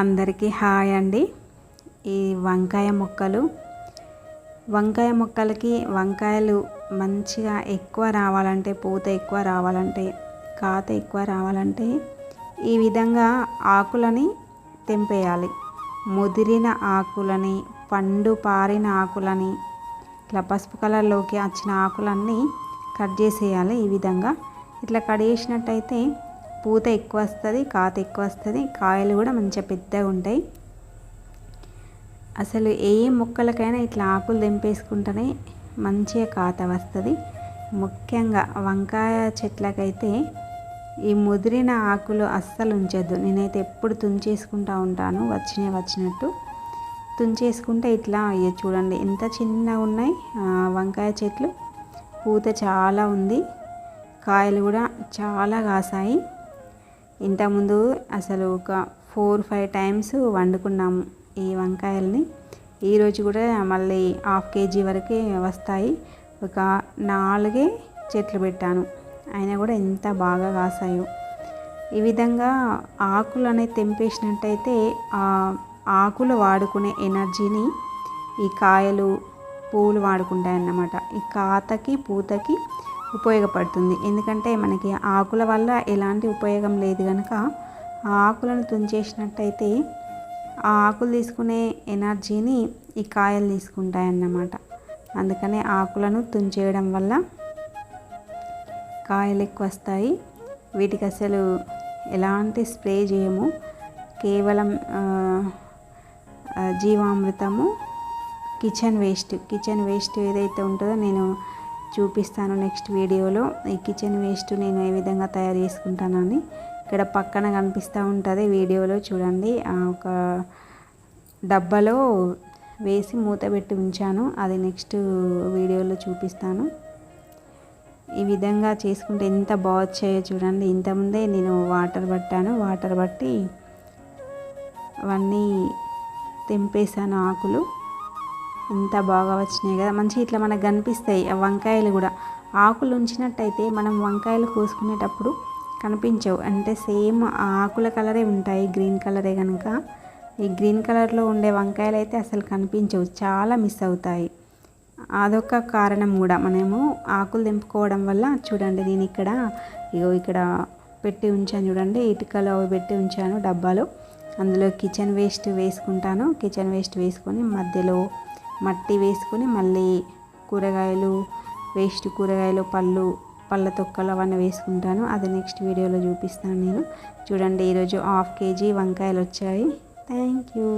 అందరికీ హాయ్ అండి. ఈ వంకాయ మొక్కలు. వంకాయ మొక్కలకి వంకాయలు మంచిగా ఎక్కువ రావాలంటే పూత ఎక్కువ రావాలంటే కాత ఎక్కువ రావాలంటే ఈ విధంగా ఆకులని తెంపేయాలి. ముదిరిన ఆకులని పండు పారిన ఆకులని ఇట్లా పసుపు కలర్లోకి వచ్చిన ఆకులన్నీ కట్ చేసేయాలి ఈ విధంగా. ఇట్లా కట్ చేసినట్టయితే పూత ఎక్కువ వస్తుంది కాత ఎక్కువ వస్తుంది కాయలు కూడా మంచిగా పెద్దగా ఉంటాయి. అసలు ఏ మొక్కలకైనా ఇట్లా ఆకులు తెంపేసుకుంటేనే మంచిగా కాత వస్తుంది. ముఖ్యంగా వంకాయ చెట్లకైతే ఈ ముదిరిన ఆకులు అస్సలు ఉంచొద్దు. నేనైతే ఎప్పుడు తుంచేసుకుంటూ ఉంటాను వచ్చినే వచ్చినట్టు. తుంచేసుకుంటే ఇట్లా అయ్యో చూడండి ఎంత చిన్నగా ఉన్నాయి వంకాయ చెట్లు. పూత చాలా ఉంది కాయలు కూడా చాలా కాసాయి. ఇంతకుముందు అసలు ఒక ఫోర్ ఫైవ్ టైమ్స్ వండుకున్నాము ఈ వంకాయల్ని. ఈరోజు కూడా మళ్ళీ హాఫ్ కేజీ వరకే వస్తాయి. ఒక నాలుగే చెట్లు పెట్టాను. అయినా కూడా ఎంత బాగా కాసాయో. ఈ విధంగా ఆకులు అనేది తెంపేసినట్టయితే ఆ ఆకులు వాడుకునే ఎనర్జీని ఈ కాయలు పూలు వాడుకుంటాయి అన్నమాట ఈ కాతకి పూతకి ఉపయోగపడుతుంది. ఎందుకంటే మనకి ఆకుల వల్ల ఎలాంటి ఉపయోగం లేదు కనుక ఆ ఆకులను తుంచేసినట్టయితే ఆ ఆకులు తీసుకునే ఎనర్జీని ఈ కాయలు తీసుకుంటాయి అన్నమాట అందుకనే ఆకులను తుంచేయడం వల్ల కాయలు ఎక్కువ వస్తాయి. వీటికి అసలు ఎలాంటి స్ప్రే చేయము. కేవలం జీవామృతము కిచెన్ వేస్ట్. కిచెన్ వేస్ట్ ఏదైతే ఉంటుందో నేను చూపిస్తాను నెక్స్ట్ వీడియోలో. ఈ కిచెన్ వేస్ట్ నేను ఏ విధంగా తయారు చేసుకుంటానని ఇక్కడ పక్కన కనిపిస్తూ ఉంటుంది వీడియోలో చూడండి. ఒక డబ్బాలో వేసి మూత పెట్టి ఉంచాను. అది నెక్స్ట్ వీడియోలో చూపిస్తాను. ఈ విధంగా చేసుకుంటే ఎంత బాగుచ్చాయో చూడండి. ఇంతకుముందే నేను వాటర్ పట్టాను. వాటర్ పట్టి అవన్నీ తెంపేసాను ఆకులు. ఎంత బాగా వచ్చినాయి కదా. మంచి ఇట్లా మనకు కనిపిస్తాయి ఆ వంకాయలు కూడా. ఆకులు ఉంచినట్టయితే మనం వంకాయలు కోసుకునేటప్పుడు కనిపించవు. అంటే సేమ్ ఆకుల కలరే ఉంటాయి గ్రీన్ కలరే కనుక. ఈ గ్రీన్ కలర్లో ఉండే వంకాయలు అయితే అసలు కనిపించవు. చాలా మిస్ అవుతాయి. అదొక కారణం కూడా. మనము ఆకులు తెంపుకోవడం వల్ల చూడండి నేను ఇక్కడ ఇగో ఇక్కడ పెట్టి ఉంచాను చూడండి. ఇటుకలో పెట్టి ఉంచాను డబ్బాలో. అందులో కిచెన్ వేస్ట్ వేసుకుంటాను. కిచెన్ వేస్ట్ వేసుకొని మధ్యలో మట్టి వేసుకొని మళ్ళీ కూరగాయలు వేస్ట్ కూరగాయలు పళ్ళు పళ్ళ తొక్కలు అవన్నీ వేసుకుంటాను. అది నెక్స్ట్ వీడియోలో చూపిస్తాను నేను. చూడండి ఈరోజు హాఫ్ కేజీ వంకాయలు వచ్చాయి. Thank you